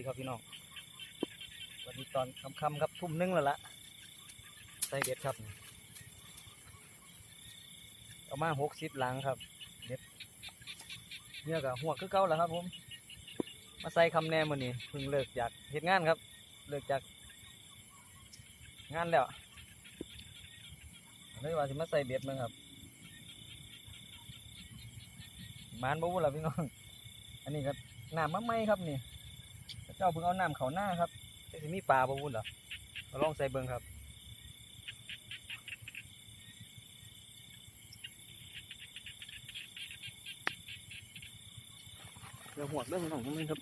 ดีครับพี่น้อง วัสดีตอนค่ำๆครับทุ่มหนึงแล้วละใส่เบ็ดครับ เอามาหกสิบหลังครับเบ็ดเนี่ยกับหัวคือเก่าแล้วครับผม มาใส่คำแนมมือนี้เพิ่งเลิกจากเหตุงานครับ เลิกจากงานแล้วเลยว่าสิมาใส่เบ็ดมั้งครับมานบ่วุ่นละพี่น้อง อันนี้ก็น้ำมะไม่ครับนี่ เจ้าเพิ่งเอาน้ำเขาหน้าครับจะมีปลาบ่วุ่นเหรอมาลองใส่เบิ่งครับเดี๋ยวหัวเรื่องของมันครับ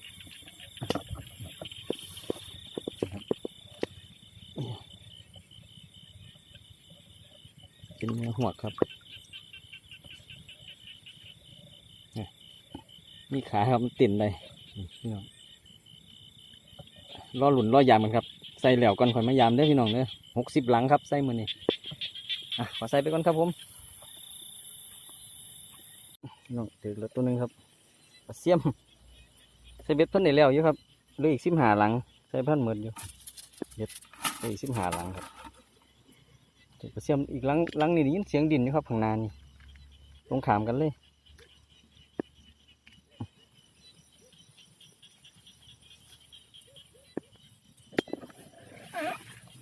เป็นเนื้อหวดครับนี่มีขาครับมันติ่นเลย นี่พี่น้อหลุนรอยามมันครับ ใส่เหลวก่อนค่อยมายามเด้อพี่น้องเด้อหกสิบหลังครับใส่มือนี่อะขอใส่ไปก่อนครับผมน้องถือแล้วตัวหนึงครับเสียมใส่เบ็ดเพิ่นได้แล้วอยู่ครับเหลืออีกสิบหาหลังใส่เพิ่นเหมือนอยู่เบ็ดเหลืออีกสิบหาหลังครับเดี๋ยวเสียมอีกหลังหลังนี่ได้ยินเสียงดินอยู่ครับข้างหน้านี่ลงขามกันเลย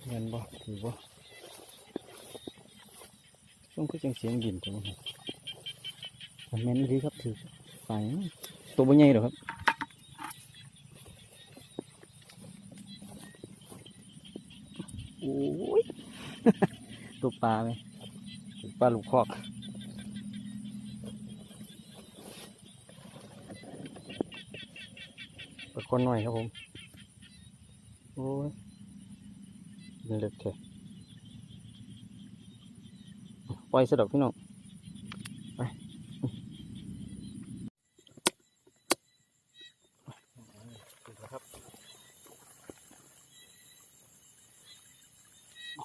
เงินบ่ถือบ่ช่วงคือจังเสียงดินตัวนี้ผมแมนดีครับถือฝ่าตัวบ่ใหญ่หรอครับโอ้ยตัวปลาไหมปลาลูกคอกปลาคนหน่อยครับผม โอ้ย มันเล็กแค่ปล่อยสะดอกพี่น้องไปครับ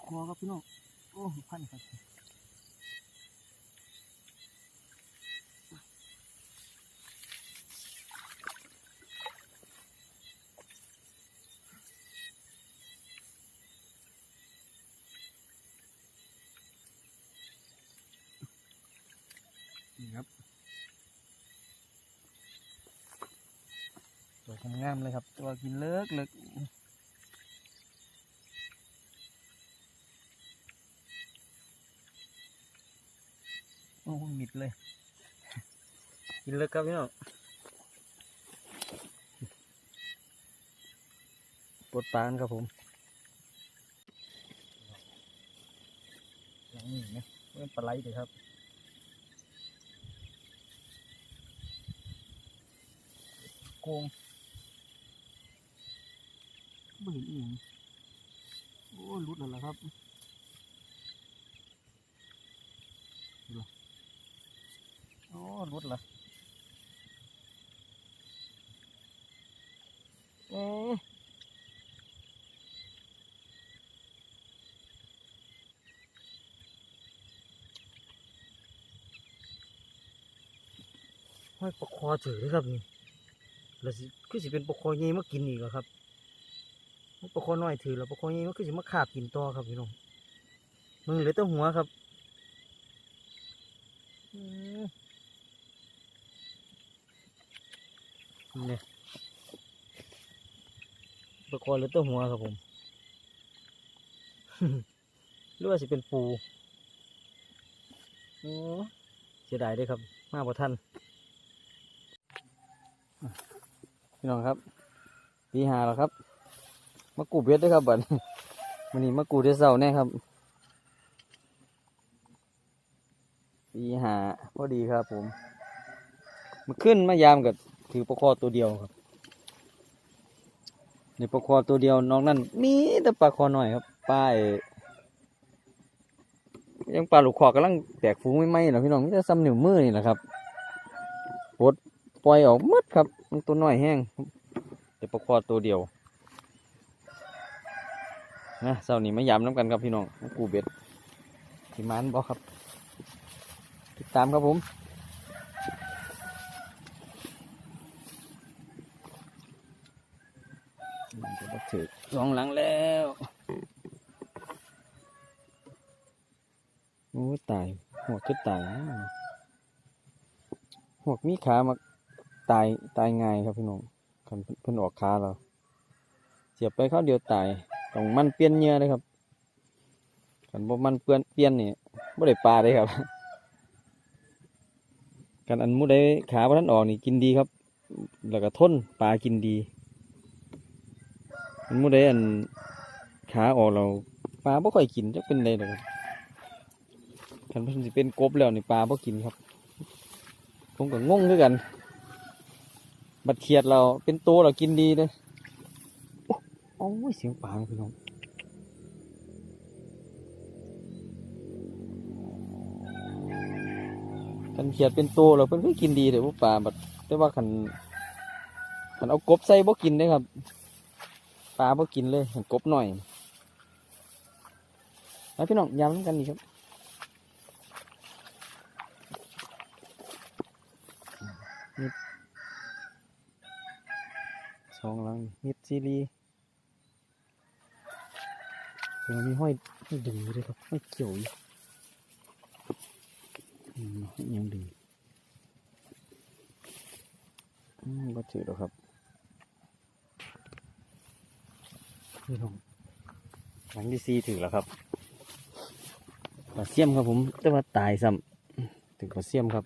คอครับพี่น้องโอ้พันครับ ตัวงามๆเลยครับ ตัวกินเลิกเลิกโอ้มิดเลย กินเลิกครับพี่น้องปวดปานครับผมหลังนี่นะเป็นปลาไหลเดีครับโกง ไม่เห็นอีกอย่างโอ้รุดแล้วล่ะครับดูล่ะโอ้รุดละเอ๊ะห้อยปลาคอถือเลยครับนี่แล้วสิคือสิเป็นปลาคอใหญ่มากินอีกเหรอครับ ปลาคอน้อยถือแล้วปลาคอใหญ่มันคือสิมาขาบกินต่อครับพี่น้องมึงเหลือแต่หัวครับเนี่ยปลาคอเหลือแต่หัวครับผมหรือว่าสิเป็นปูโอ้เสียดายเด้วยครับ มาบ่าทันพี่น้องครับตีหาแล้วครับ มากูเบ็ดด้วยครับบัดนี้วันนี้มากูเดเสาแน่ครับตีหาพอดีครับผมมาขึ้นมายามกับถือปลาคอตัวเดียวครับในปลาคอตัวเดียวน้อกนั้นมีแต่ปลาคอหน่อยครับปลาไอ้ยังปลาหลูกคอกำลังแตกฟูงไม่ไหมนะพี่น้องมีแต่ซ้ำหนิ้วมือนี่แหละครับปดปล่อยออกหมดครับ มันตัวน้อยแห้งแต่ปลาคอตัวเดียว นะเสาร์นี้มายามน้ำกันครับพี่น้องกูเบ็ดที่มันบอกครับ ติดตามครับผมถือสองหลังแล้วโอ้ตายหัวคือตายหัวมีขามาตายตายง่ายครับพี่น้องคันเพิ่นเพิ่นออกขาเราเสียบไปเข้าวเดียวตาย ต้องมันเปลี่ยนเหงื่อเลยครับคันบ่มันเปลี่ยนเปลี่ยนนี่บ่ได้ปลาเลยครับกันอันหมูได้ขาบ่ทันออกนี่กินดีครับ แล้วก็ทนปลากินดีอันหมูได้อันขาออกเราปลาบ่ค่อยกินจะเป็นไรดอกครับคันเพิ่นสิเป็นกบแล้วนี่ปลาบ่กินครับผมก็งงคือกัน บัดเขียดเราเป็นตัวเรากินดีเลย อ้โอ้ยเสียงปลาพี่น้องคันเขียดเป็นตัวเราเพิ่นก็กินดีแต่ว่าปลาแบัดแต่ว่าคันคันเอากบใส่บ่กินเลยครับปลาบ่กินเลยคันกบหน่อยแล้วพี่น้องย้ำกันดีครับสองหลังมิดซีรี เดี๋ยวมีห้อยห้อยดึงอยู่ด้วยครับห้อยเกี่ยวอยู่อืมยังดึงอืมก็ถือแล้วครับนี่ลงหลังที่ซีถือแล้วครับปลาเสียมครับผม แต่ว่าตายซ้ำถึงปลาเสียมครับ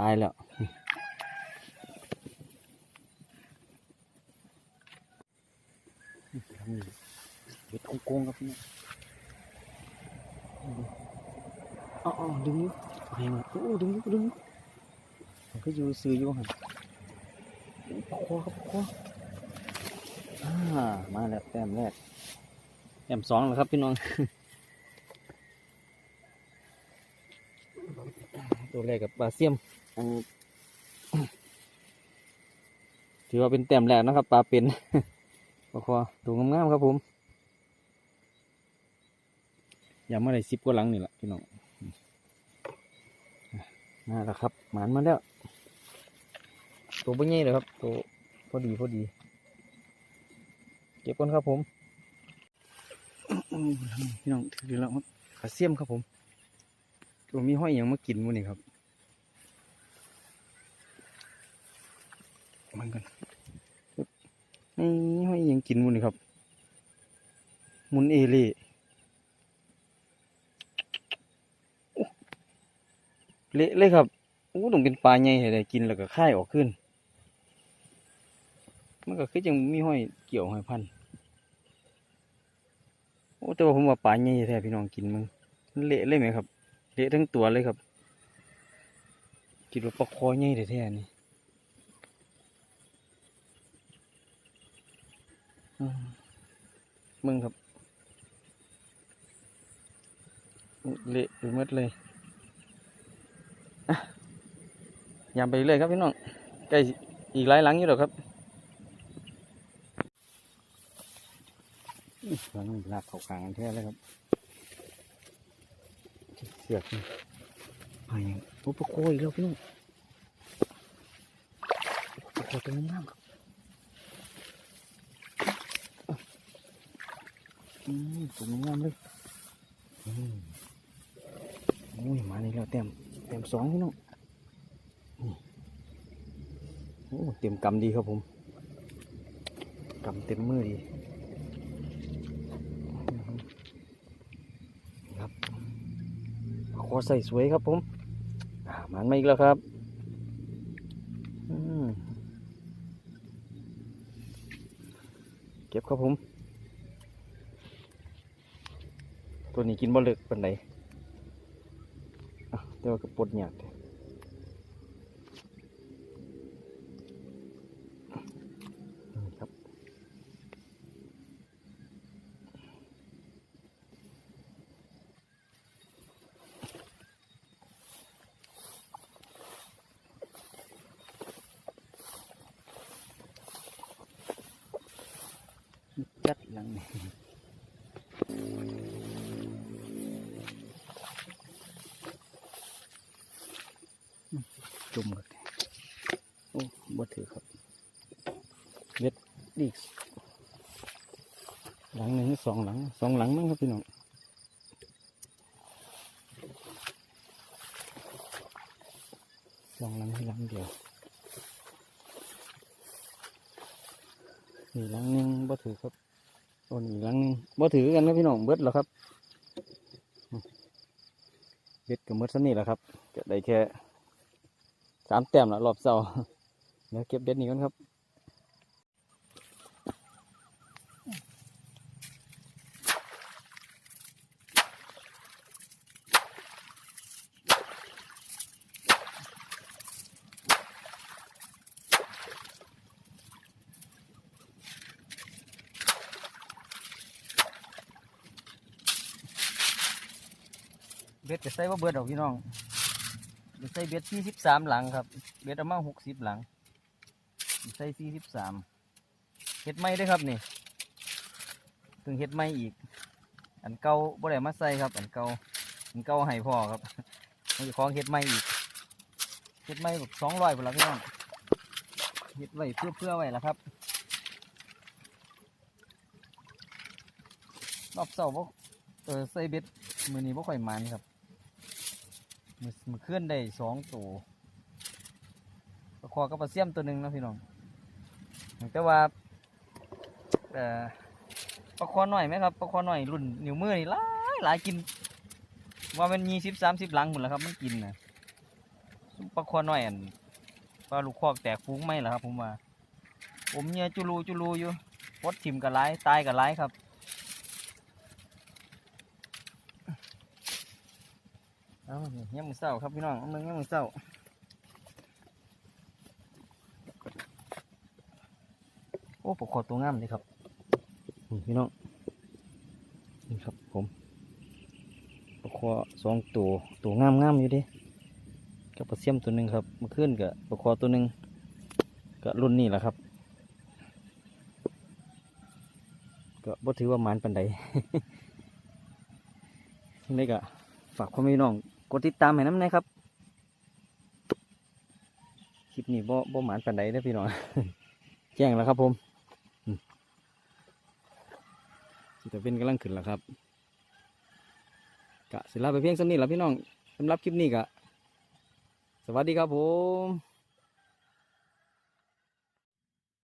ตายแล้ว ทำนี่เห็ดโกงๆครับพี่อ๋อๆดึงอยู่ไปมาโอ้ดึงอยู่ดึงอยู่มันก็อยู่ซื้ออยู่หันปะคอครับปะคออ่ามาแล้วแต้มแรกแต้มสองแล้วครับพี่น้อง ตัวแรกกับปลาเสียมอันถือว่าเป็นแต้มแรกนะครับปลาเป็น ปลาคอตัวงามๆครับผมอย่ามาได้สิบกว่าหลังนี่แหละพี่น้องมาแล้วครับ หมานมาแล้ว ตัวบ่ใหญ่เลยครับ ตัวพอดีพอดี เก็บก่อนครับผมอื้อพี่น้องถือแล้วครับขาเสียมครับผม ตัวมีห้อยอย่างมากินมื้อนี่ครับมันกัน นี่ห้อยยังกินมุนครับ มุนเอเล่เละเลยครับโอ้ต้องเป็นปลาใหญ่ให้ได้กินแล้วก็ค่ายออกขึ้น มันก็คือยังมีห้อยเกี่ยวห้อยพันโอ้แต่ว่าผมว่าปลาใหญ่แท้พี่น้องกินมึงเละเลยไหมครับ เละทั้งตัวเลยครับคิดว่าปลาคอใหญ่แท้ๆนี่ มมึงครับเละไปหมดเลยอะยามไปเลยครับพี่น้องใกล้สิอีกหลายหลังอยู่หรอกครับอื้อหลังลากเขากลางกันแท้เลยครับเสือกนี่ไปยังโอ้ปลาโคอีกแล้วพี่น้องปลาโคตัวงามๆครับ อืมตัวนี้งามเลยอืมโอ้ยมานี่แล้วเต็มเต็มสองพี่น้องโอ้เต็มกำดีครับผมกำเต็มมือดีครับขอใส่สวยครับผมมันมาอีกแล้วครับเก็บครับผม ตัวนี้กินบ่เลิกปานใดอะแต่ว่าก็ปดหยาดแท้นี่ครับจัดหลังนี่ จุ่มกันโอ้บ่ถือครับเม็ดอีหลังหนึ่งสองหลังสองหลังมั้งครับพี่น้องสองหลังให้หลังเดียวนี่หลังหนึ่งบ่ถือครับโอ้นี่หลังหนึ่งบ่ถือกันครับพี่น้องเบิดแล้วครับเบ็ดกับเบิดซะนี่แหละครับ จะได้แค่ สามแต้มละรอบเสาเดี๋ยวเก็บเบ็ดนี้ก่อนครับเบ็ดจะใส่ว่าเบิดดอกพี่น้อง ใส่เบ็ดสี่สิบสามหลังครับ เบ็ดเอามาหกสิบหลัง ใส่สี่สิบสามเห็ดไม้ด้วยครับนี่ถึงเห็ดไม้อีก อันเก่าบ่ได้มาใส่ครับ อันเก่าอันเก่าให้พ่อครับมันจะคล้องเห็ดไม้อีกเห็ดไม้แบบสองร้อยพุ่นละพี่น้องเห็ดไว้เพื่อเพื่อไว้ละครับรอบเสาร์บ่เออใส่เบ็ดมือนี้บ่ค่อยมันครับ มือมือเคลื่อนได้สองตัวปลาคอกับปลาเสี่ยมตัวหนึ่งนะพี่น้องแต่ว่าปลาคอหน่อยไหมครับปลาคอหน่อยรุ่นนิ้วมือนี่หลายหลายกิน ว่ามันยี่สิบสามสิบหลังหมดแล้วครับมันกินนะปลาคอหน่อยอันปลาลูกคอกแตกฟุ้งไหมล่ะครับ ผมว่า ผมเนี่ยจุลูจุลูอยู่พดทิมกับไล่ตายกับไล่ครับ เอาเนี่ ยามมือเศร้าครับพี่น้องมึงเนี่ยมมือเศร้าโอ้ปกคอตัวงามเลยครับพี่น้องนี่ครับผมปกคอสองตัวตัวงามงามอยู่ดิกับปลาเสียมตัวหนึ่งครับมาขึ้นกับปกคอตัวหนึ่งก็รุ่นนี้แหละครับ ก็บ่ถือว่ามานปันใดนี่ก็ฝากพ่อแม่พี่น้อง กดติดตามให้น้ำนะครับ คลิปนี้บ่บ่หมานปันใดเด้อพี่น้องแจ้งแล้วครับผมอืมสิจะเป็นกำลังขึ้นแล้วครับกะสิลาไปเพียงสำนี้แล้วพี่น้องสำหรับคลิปนี้กะสวัสดีครับผม